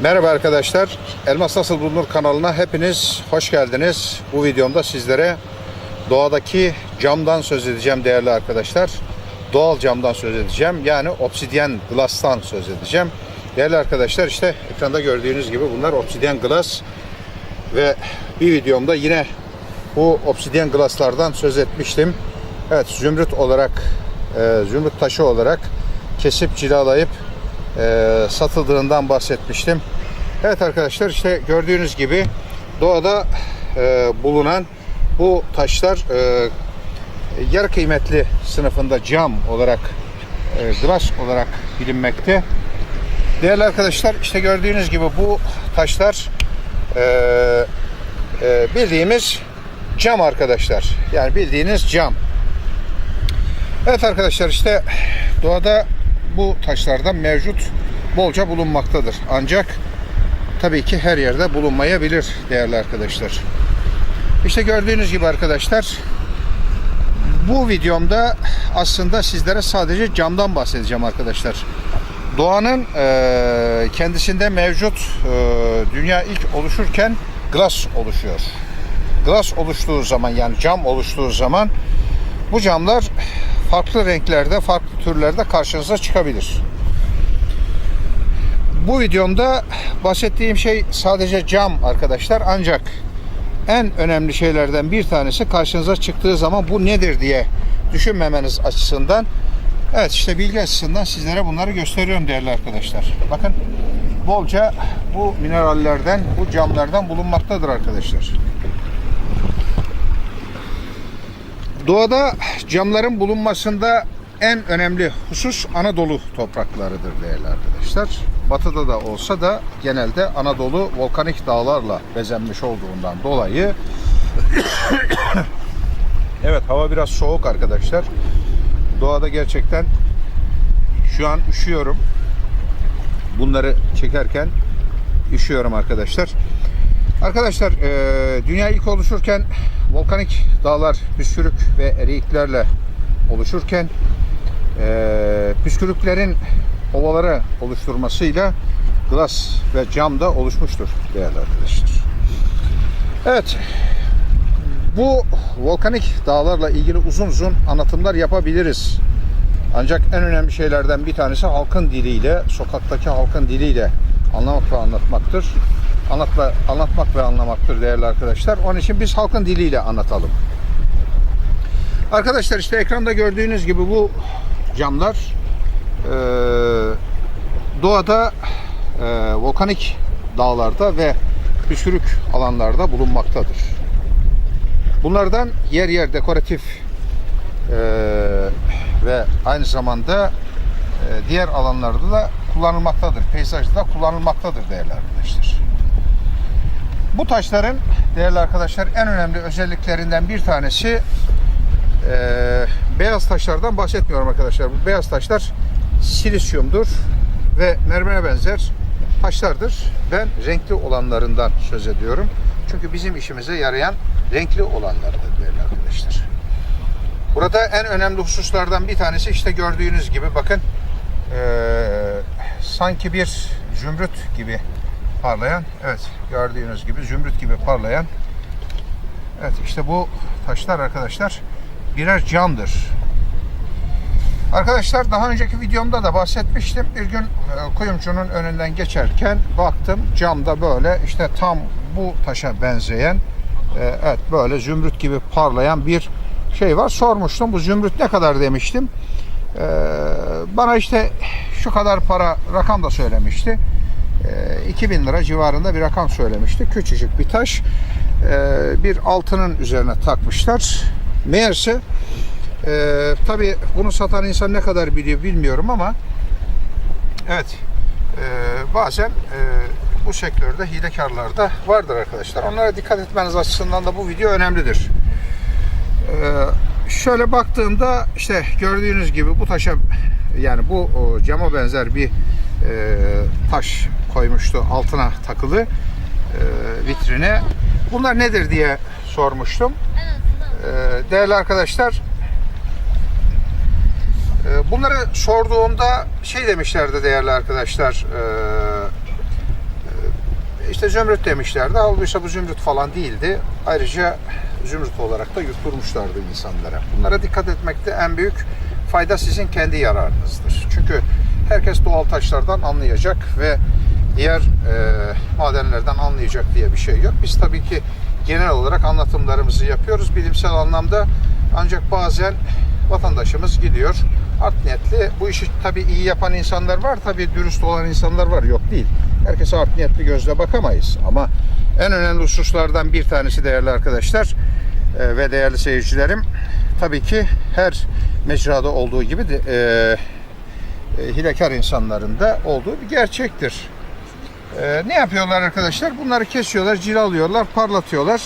Merhaba arkadaşlar. Elmas Nasıl Bulunur kanalına hepiniz hoş geldiniz. Bu videomda sizlere doğadaki camdan söz edeceğim değerli arkadaşlar. Doğal camdan söz edeceğim. Yani obsidyen glass'tan söz edeceğim. Değerli arkadaşlar işte ekranda gördüğünüz gibi bunlar obsidyen glass ve bir videomda yine bu obsidyen glasslardan söz etmiştim. Evet zümrüt olarak e, zümrüt taşı olarak kesip cilalayıp e, satıldığından bahsetmiştim. Evet arkadaşlar işte gördüğünüz gibi doğada e, bulunan bu taşlar e, yarı kıymetli sınıfında cam olarak e, glass olarak bilinmekte. Değerli arkadaşlar işte gördüğünüz gibi bu taşlar e, e, bildiğimiz cam arkadaşlar. Yani bildiğiniz cam. Evet arkadaşlar işte doğada bu taşlardan mevcut bolca bulunmaktadır. Ancak tabii ki her yerde bulunmayabilir değerli arkadaşlar. İşte gördüğünüz gibi arkadaşlar bu videomda aslında sizlere sadece camdan bahsedeceğim arkadaşlar. Doğanın e, kendisinde mevcut e, dünya ilk oluşurken glass oluşuyor. Glass oluştuğu zaman yani cam oluştuğu zaman bu camlar farklı renklerde, farklı türlerde karşınıza çıkabilir. Bu videomda bahsettiğim şey sadece cam arkadaşlar ancak en önemli şeylerden bir tanesi karşınıza çıktığı zaman bu nedir diye düşünmemeniz açısından evet işte bilgi açısından sizlere bunları gösteriyorum değerli arkadaşlar. Bakın bolca bu minerallerden, bu camlardan bulunmaktadır arkadaşlar. Doğada camların bulunmasında en önemli husus Anadolu topraklarıdır değerli arkadaşlar. Batıda da olsa da genelde Anadolu volkanik dağlarla bezenmiş olduğundan dolayı Evet hava biraz soğuk arkadaşlar. Doğada gerçekten şu an üşüyorum. Bunları çekerken üşüyorum arkadaşlar. Arkadaşlar e, dünya ilk oluşurken volkanik dağlar püskürük ve eriyiklerle oluşurken e, püskürüklerin ovaları oluşturmasıyla glas ve cam da oluşmuştur değerli arkadaşlar. Evet bu volkanik dağlarla ilgili uzun uzun anlatımlar yapabiliriz. Ancak en önemli şeylerden bir tanesi halkın diliyle, sokaktaki halkın diliyle anlamak ve anlatmaktır. Anlatma, anlatmak ve anlamaktır değerli arkadaşlar. Onun için biz halkın diliyle anlatalım. Arkadaşlar işte ekranda gördüğünüz gibi bu camlar e, doğada e, volkanik dağlarda ve püskürük alanlarda bulunmaktadır. Bunlardan yer yer dekoratif e, ve aynı zamanda e, diğer alanlarda da kullanılmaktadır. Peyzajda kullanılmaktadır değerli arkadaşlar. Bu taşların değerli arkadaşlar en önemli özelliklerinden bir tanesi e, beyaz taşlardan bahsetmiyorum arkadaşlar. Bu beyaz taşlar silisyumdur ve mermere benzer taşlardır. Ben renkli olanlarından söz ediyorum. Çünkü bizim işimize yarayan renkli olanlardır değerli arkadaşlar. Burada en önemli hususlardan bir tanesi işte gördüğünüz gibi bakın eee, sanki bir zümrüt gibi parlayan evet gördüğünüz gibi zümrüt gibi parlayan evet işte bu taşlar arkadaşlar birer camdır. Arkadaşlar daha önceki videomda da bahsetmiştim. Bir gün e, kuyumcunun önünden geçerken baktım camda böyle işte tam bu taşa benzeyen e, evet böyle zümrüt gibi parlayan bir şey var. Sormuştum bu zümrüt ne kadar demiştim. E, bana işte şu kadar para rakam da söylemişti. E, 2000 lira civarında bir rakam söylemişti. Küçücük bir taş. E, bir altının üzerine takmışlar. Meğerse ee, Tabi bunu satan insan ne kadar biliyor bilmiyorum ama evet e, bazen e, bu sektörde hilekarlar da vardır arkadaşlar. Onlara dikkat etmeniz açısından da bu video önemlidir. Ee, şöyle baktığımda işte gördüğünüz gibi bu taşa yani bu cama benzer bir e, taş koymuştu altına takılı e, vitrine. Bunlar nedir diye sormuştum. Ee, değerli arkadaşlar e, Bunları sorduğumda şey demişlerdi değerli arkadaşlar. e, işte zümrüt demişlerdi. Halbuki bu zümrüt falan değildi. Ayrıca zümrüt olarak da yutturmuşlardı insanlara. Bunlara dikkat etmekte en büyük fayda sizin kendi yararınızdır. Çünkü herkes doğal taşlardan anlayacak ve diğer e, madenlerden anlayacak diye bir şey yok. Biz tabii ki genel olarak anlatımlarımızı yapıyoruz bilimsel anlamda. Ancak bazen vatandaşımız gidiyor art niyetli. Bu işi tabii iyi yapan insanlar var, tabii dürüst olan insanlar var. Yok değil. Herkese art niyetli gözle bakamayız. Ama en önemli hususlardan bir tanesi değerli arkadaşlar e, ve değerli seyircilerim tabii ki her mecrada olduğu gibi de, e, e, hilekar insanların da olduğu bir gerçektir. E, ne yapıyorlar arkadaşlar? Bunları kesiyorlar, cilalıyorlar, parlatıyorlar.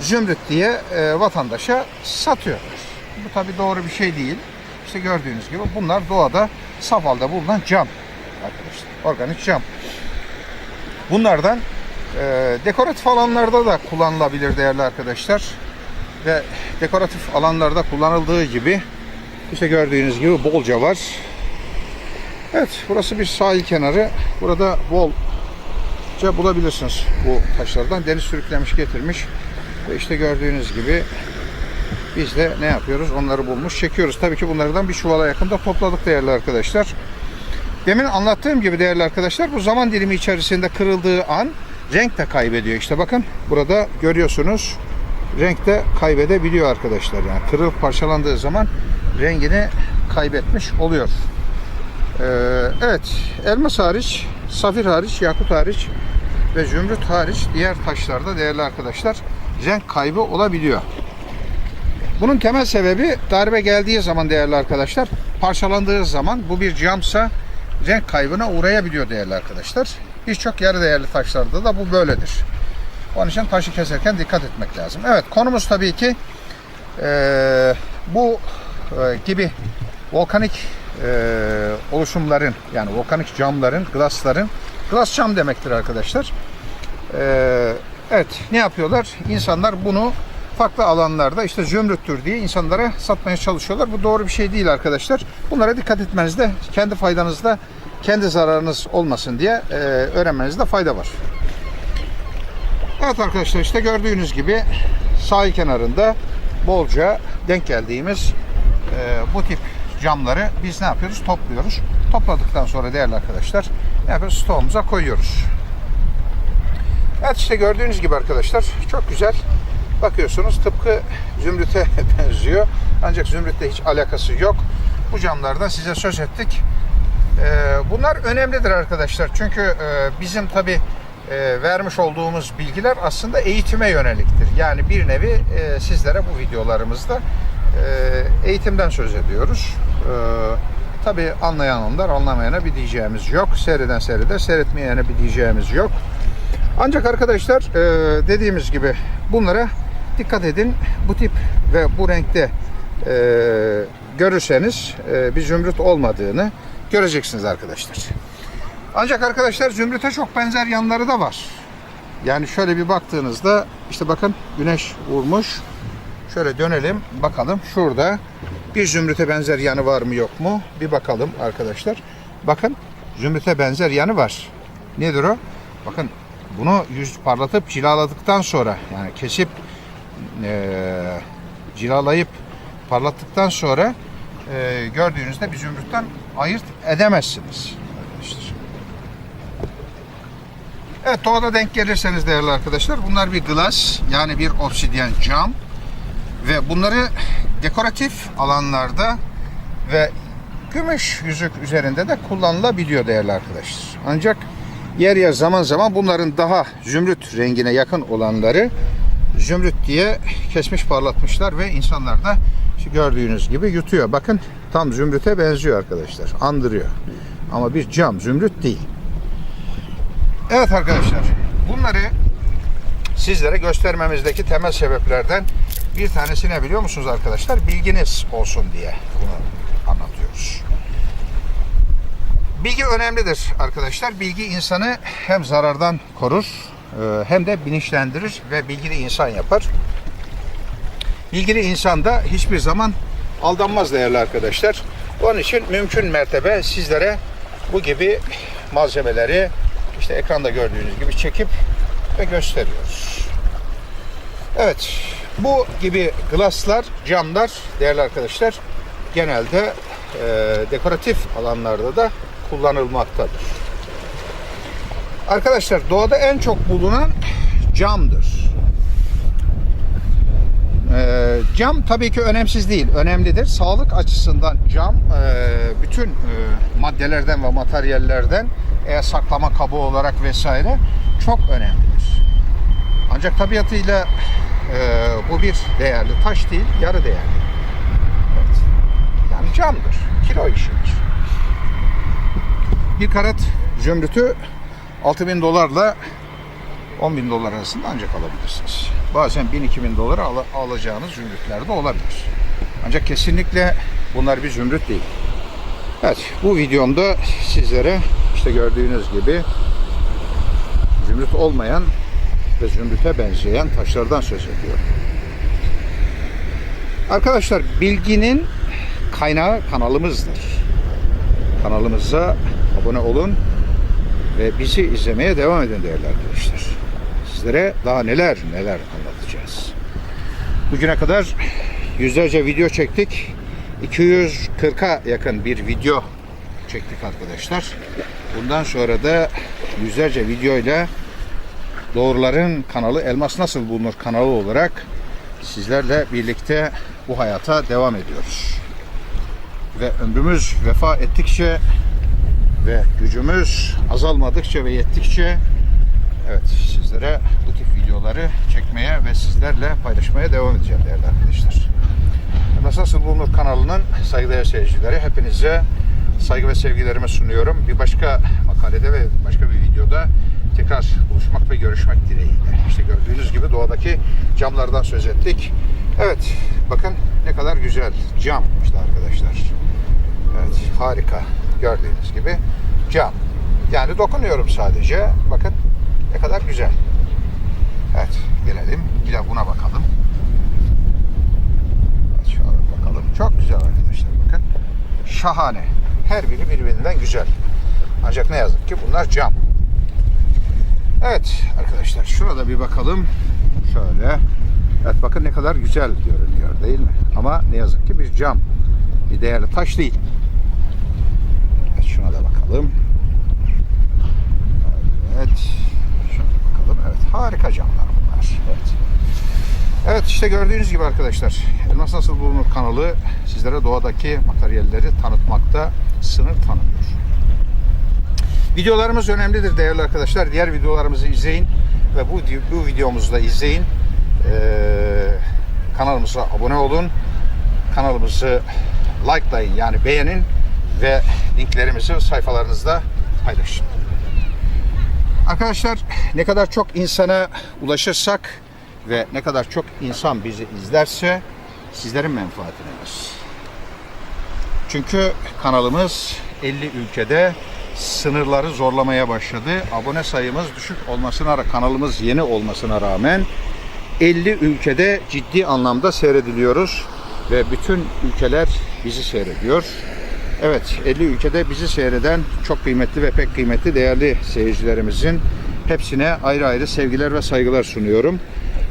Zümrüt diye e, vatandaşa satıyorlar. Bu tabii doğru bir şey değil. İşte gördüğünüz gibi bunlar doğada saf halde bulunan cam arkadaşlar. Organik cam. Bunlardan e, dekoratif alanlarda da kullanılabilir değerli arkadaşlar. Ve dekoratif alanlarda kullanıldığı gibi işte gördüğünüz gibi bolca var. Evet burası bir sahil kenarı. Burada bolca bulabilirsiniz bu taşlardan. Deniz sürüklemiş getirmiş. Ve işte gördüğünüz gibi biz de ne yapıyoruz? Onları bulmuş çekiyoruz. Tabii ki bunlardan bir çuvala yakında topladık değerli arkadaşlar. Demin anlattığım gibi değerli arkadaşlar bu zaman dilimi içerisinde kırıldığı an renk de kaybediyor. İşte bakın burada görüyorsunuz renk de kaybedebiliyor arkadaşlar. Yani kırılıp parçalandığı zaman rengini kaybetmiş oluyor. Ee, evet elmas hariç, safir hariç, yakut hariç ve zümrüt hariç diğer taşlarda değerli arkadaşlar renk kaybı olabiliyor. Bunun temel sebebi darbe geldiği zaman değerli arkadaşlar parçalandığı zaman bu bir camsa renk kaybına uğrayabiliyor değerli arkadaşlar. Birçok yarı değerli taşlarda da bu böyledir. Onun için taşı keserken dikkat etmek lazım. Evet konumuz tabii ki eee, bu e, gibi volkanik e, oluşumların yani volkanik camların, glasların, glas cam demektir arkadaşlar. Eee, evet ne yapıyorlar? İnsanlar bunu farklı alanlarda işte zümrüttür diye insanlara satmaya çalışıyorlar. Bu doğru bir şey değil arkadaşlar. Bunlara dikkat etmenizde, kendi faydanızda, kendi zararınız olmasın diye e, öğrenmenizde fayda var. Evet arkadaşlar işte gördüğünüz gibi sahil kenarında bolca denk geldiğimiz e, bu tip camları biz ne yapıyoruz? Topluyoruz. Topladıktan sonra değerli arkadaşlar ne yapıyoruz? Stoğumuza koyuyoruz. Evet işte gördüğünüz gibi arkadaşlar çok güzel bakıyorsunuz tıpkı zümrüte benziyor. Ancak zümrütle hiç alakası yok. Bu camlardan size söz ettik. Ee, bunlar önemlidir arkadaşlar. Çünkü e, bizim tabi vermiş olduğumuz bilgiler aslında eğitime yöneliktir. Yani bir nevi e, sizlere bu videolarımızda e, eğitimden söz ediyoruz. Tabi anlayan onlar, anlamayana bir diyeceğimiz yok. Seyreden seyreder, seyretmeyene bir diyeceğimiz yok. Ancak arkadaşlar e, dediğimiz gibi bunlara dikkat edin. Bu tip ve bu renkte e, görürseniz e, bir zümrüt olmadığını göreceksiniz arkadaşlar. Ancak arkadaşlar zümrüte çok benzer yanları da var. Yani şöyle bir baktığınızda işte bakın güneş vurmuş. Şöyle dönelim bakalım şurada bir zümrüte benzer yanı var mı yok mu? Bir bakalım arkadaşlar. Bakın zümrüte benzer yanı var. Nedir o? Bakın bunu yüz parlatıp cilaladıktan sonra yani kesip e, cilalayıp parlattıktan sonra e, gördüğünüzde bir zümrütten ayırt edemezsiniz. Evet doğada denk gelirseniz değerli arkadaşlar bunlar bir glass yani bir obsidyen cam ve bunları dekoratif alanlarda ve gümüş yüzük üzerinde de kullanılabiliyor değerli arkadaşlar. Ancak yer yer zaman zaman bunların daha zümrüt rengine yakın olanları zümrüt diye kesmiş parlatmışlar ve insanlar da gördüğünüz gibi yutuyor. Bakın tam zümrüte benziyor arkadaşlar. Andırıyor. Ama bir cam zümrüt değil. Evet arkadaşlar bunları sizlere göstermemizdeki temel sebeplerden bir tanesi ne biliyor musunuz arkadaşlar? Bilginiz olsun diye bunu anlatıyoruz. Bilgi önemlidir arkadaşlar. Bilgi insanı hem zarardan korur e, hem de bilinçlendirir ve bilgili insan yapar. Bilgili insan da hiçbir zaman aldanmaz değerli arkadaşlar. Onun için mümkün mertebe sizlere bu gibi malzemeleri işte ekranda gördüğünüz gibi çekip ve gösteriyoruz. Evet, bu gibi glasslar, camlar değerli arkadaşlar genelde e, dekoratif alanlarda da kullanılmaktadır. Arkadaşlar doğada en çok bulunan camdır. Ee, cam tabii ki önemsiz değil, önemlidir. Sağlık açısından cam e, bütün e, maddelerden ve materyallerden eğer saklama kabı olarak vesaire çok önemlidir. Ancak tabiatıyla e, bu bir değerli taş değil, yarı değerli. Evet. Yani camdır, kilo işidir. Bir karat zümrütü 6000 dolarla 10 bin dolar arasında ancak alabilirsiniz. Bazen 1000-2000 dolara al- alacağınız zümrütler de olabilir. Ancak kesinlikle bunlar bir zümrüt değil. Evet bu videomda sizlere işte gördüğünüz gibi zümrüt olmayan ve zümrüte benzeyen taşlardan söz ediyorum. Arkadaşlar bilginin kaynağı kanalımızdır. Kanalımıza abone olun ve bizi izlemeye devam edin değerli arkadaşlar. Sizlere daha neler neler anlatacağız. Bugüne kadar yüzlerce video çektik. 240'a yakın bir video çektik arkadaşlar. Bundan sonra da yüzlerce videoyla Doğruların kanalı Elmas Nasıl Bulunur kanalı olarak sizlerle birlikte bu hayata devam ediyoruz. Ve ömrümüz vefa ettikçe ve gücümüz azalmadıkça ve yettikçe evet sizlere bu tip videoları çekmeye ve sizlerle paylaşmaya devam edeceğim değerli arkadaşlar. Elmas Nasıl Bulunur kanalının saygıdeğer seyircileri hepinize saygı ve sevgilerimi sunuyorum. Bir başka makalede ve başka bir videoda tekrar buluşmak ve görüşmek dileğiyle. İşte gördüğünüz gibi doğadaki camlardan söz ettik. Evet bakın ne kadar güzel cam işte arkadaşlar. Evet harika gördüğünüz gibi cam. Yani dokunuyorum sadece. Bakın ne kadar güzel. Evet gelelim de buna bakalım. Evet, şöyle bakalım. Çok güzel arkadaşlar bakın. Şahane. Her biri birbirinden güzel. Ancak ne yazık ki bunlar cam. Evet arkadaşlar şurada bir bakalım. Şöyle. Evet bakın ne kadar güzel görünüyor değil mi? Ama ne yazık ki bir cam. Bir değerli taş değil. Evet şuna da bakalım. Evet. Şuna bakalım. Evet harika camlar bunlar. Evet. Evet işte gördüğünüz gibi arkadaşlar Elmas Nasıl Bulunur kanalı sizlere doğadaki materyalleri tanıtmakta sınır tanımıyor. Videolarımız önemlidir değerli arkadaşlar. Diğer videolarımızı izleyin ve bu, bu videomuzu da izleyin. Ee, kanalımıza abone olun. Kanalımızı likelayın yani beğenin ve linklerimizi sayfalarınızda paylaşın. Arkadaşlar ne kadar çok insana ulaşırsak ve ne kadar çok insan bizi izlerse sizlerin menfaatiniz. Çünkü kanalımız 50 ülkede sınırları zorlamaya başladı. Abone sayımız düşük olmasına kanalımız yeni olmasına rağmen 50 ülkede ciddi anlamda seyrediliyoruz ve bütün ülkeler bizi seyrediyor. Evet 50 ülkede bizi seyreden çok kıymetli ve pek kıymetli değerli seyircilerimizin hepsine ayrı ayrı sevgiler ve saygılar sunuyorum.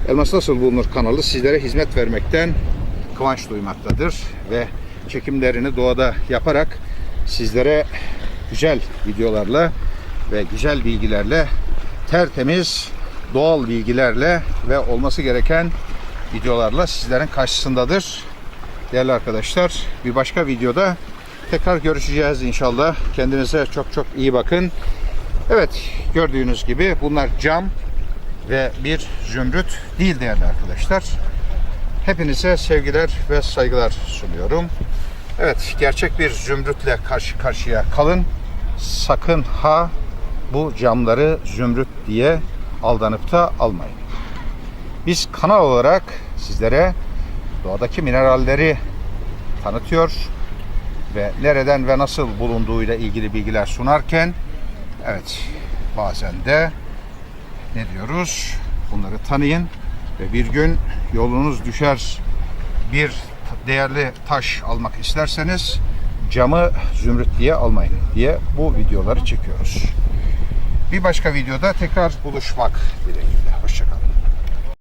Elmas Nasıl Bulunur kanalı sizlere hizmet vermekten kıvanç duymaktadır ve çekimlerini doğada yaparak sizlere güzel videolarla ve güzel bilgilerle tertemiz doğal bilgilerle ve olması gereken videolarla sizlerin karşısındadır. Değerli arkadaşlar bir başka videoda tekrar görüşeceğiz inşallah. Kendinize çok çok iyi bakın. Evet gördüğünüz gibi bunlar cam ve bir zümrüt değil değerli arkadaşlar. Hepinize sevgiler ve saygılar sunuyorum. Evet, gerçek bir zümrütle karşı karşıya kalın. Sakın ha bu camları zümrüt diye aldanıp da almayın. Biz kanal olarak sizlere doğadaki mineralleri tanıtıyor ve nereden ve nasıl bulunduğuyla ilgili bilgiler sunarken evet bazen de ne diyoruz? Bunları tanıyın ve bir gün yolunuz düşer bir değerli taş almak isterseniz camı zümrüt diye almayın diye bu videoları çekiyoruz. Bir başka videoda tekrar buluşmak dileğiyle.